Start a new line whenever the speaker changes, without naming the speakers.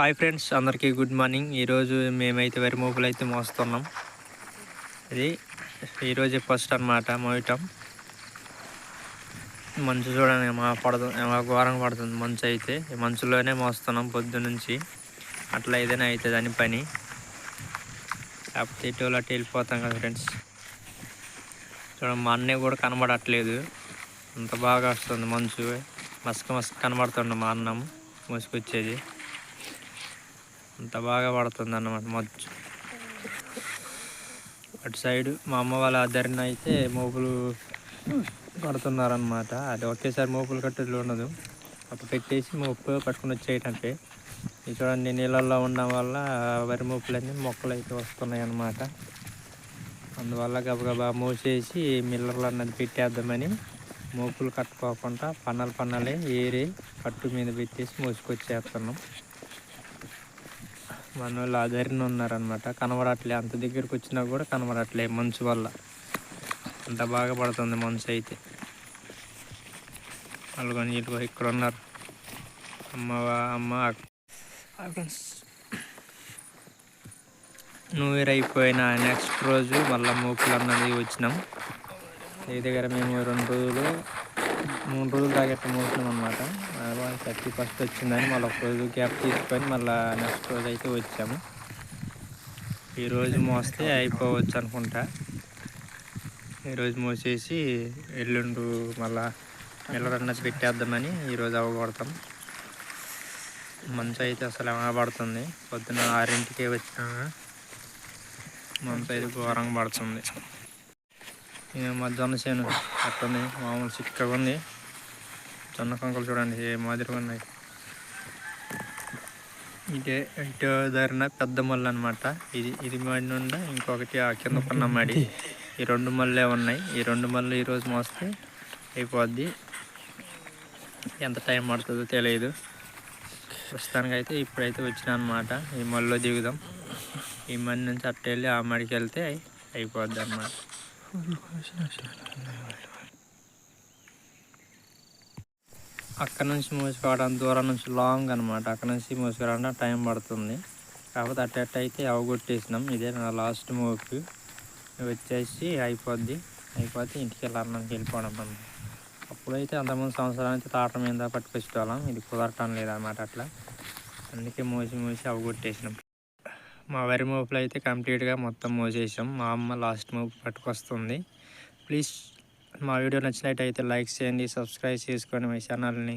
Hi friends అందరికీ good morning. ఈరోజు మేమైతే వరి మోపులు అయితే మోస్తున్నాం. ఇది ఈరోజు ఫస్ట్ అనమాట మోయటం. మంచు చూడండి మా పడుతుంది మా ఘోరం పడుతుంది మంచు అయితే. మంచులోనే మోస్తున్నాం పొద్దు నుంచి. అట్లా ఏదైనా అవుతుంది అని పని. లేకపోతే ఇటు అటు వెళ్ళిపోతాం కదా ఫ్రెండ్స్. చూడండి మా అన్నయ్య కూడా కనబడట్లేదు. అంత బాగా వస్తుంది మంచు. మసక మసక కనబడుతుండ మా అన్నం మోసుకొచ్చేది. అంత బాగా పడుతుంది అన్నమాట మచ్చు అటు సైడ్ మా అమ్మ వాళ్ళ ఆదరణ అయితే మోపులు కడుతున్నారనమాట అది ఒకేసారి మోపులు కట్టేది ఉండదు. అప్పుడు పెట్టేసి మోపు కట్టుకుని వచ్చేయటంటే. ఇది చూడండి నీళ్ళల్లో ఉండడం వల్ల వరి మోపులన్నీ మొక్కలు అయితే వస్తున్నాయి అన్నమాట అందువల్ల గబగబా మోసేసి మిల్లర్లు అన్నది పెట్టేద్దామని మోపులు కట్టుకోకుండా పన్నలు పన్నలే ఏరి కట్టు మీద పెట్టేసి మోసుకొచ్చేస్తున్నాం. మన వాళ్ళు ఆదరణ ఉన్నారనమాట. కనబడట్లే. అంత దగ్గరికి వచ్చినా కూడా కనబడట్లే మంచు వల్ల. అంత బాగా పడుతుంది మంచు అయితే. వాళ్ళు కొన్ని ఇక్కడ ఉన్నారు. అమ్మ వా- అమ్మ ఫ్రెండ్స్ న్యూ ఇయర్ అయిపోయిన నెక్స్ట్ రోజు మళ్ళీ మూకులు అన్నది వచ్చినాం. ఈ దగ్గర మేము రెండు రోజులు మూడు రోజులు తాగట్టు మోసినాం అనమాట థర్టీ ఫస్ట్ వచ్చిందని మళ్ళీ ఒక రోజు గ్యాప్ తీసుకొని మళ్ళీ నెక్స్ట్ రోజు అయితే వచ్చాము. ఈరోజు మోస్తే అయిపోవచ్చు అనుకుంటా. ఈరోజు మోసేసి ఎల్లుండు మళ్ళా మిల్లర్ పెట్టేద్దామని ఈరోజు అవ్వగొడతాం మంచు అయితే అసలు ఏమైనా పడుతుంది పొద్దున ఆరింటికే వచ్చినా మంచు అయితే ఘోరంగా పడుతుంది. మధ్యాహ్నం చేను అట్టుంది మామూలు చిక్కగా ఉంది. జొన్న కంకులు చూడండి ఏ మాదిరిగా ఉన్నాయి. ఇదే ఇటు దారిన పెద్ద మల్లి అనమాట ఇది ఇది మడి నుండి ఇంకొకటి ఆ కింద కొన్న మడి. ఈ రెండు మళ్ళే ఉన్నాయి. ఈ రెండు మళ్ళీ ఈరోజు మోస్తే అయిపోద్ది. ఎంత టైం పడుతుందో తెలియదు. ప్రస్తుతానికైతే ఇప్పుడైతే వచ్చిన అనమాట ఈ మళ్ళీ దిగుదాం. ఈ మడి నుంచి అట్ట వెళ్ళి ఆ మడికి వెళ్తే అయిపోద్ది అన్నమాట. అక్కడ నుంచి మోసుకోవడం దూరం నుంచి లాంగ్ అనమాట అక్కడ నుంచి మోసుకోవడానికి టైం పడుతుంది. కాకపోతే అట్ట అట్ట అయితే అవగొట్టేసినాం. ఇదే నా లాస్ట్ మోపు వచ్చేసి అయిపోద్ది. అయిపోతే ఇంటికి వెళ్ళడానికి వెళ్ళిపోవడం మనం. అప్పుడైతే అంతకుముందు సంవత్సరానికి తాట మీద పట్టుకొచ్చేవాళ్ళం. ఇది కుదరటం లేదన్నమాట అట్లా. అందుకే మోసి మోసి అవగొట్టేసినాం. మా వరి మోపులు అయితే కంప్లీట్గా మొత్తం మోసేసాం. మా అమ్మ లాస్ట్ మోపు పట్టుకొస్తుంది. ప్లీజ్ మా వీడియో నచ్చినట్టయితే లైక్ చేయండి సబ్స్క్రైబ్ చేసుకోండి మీ ఛానల్ని.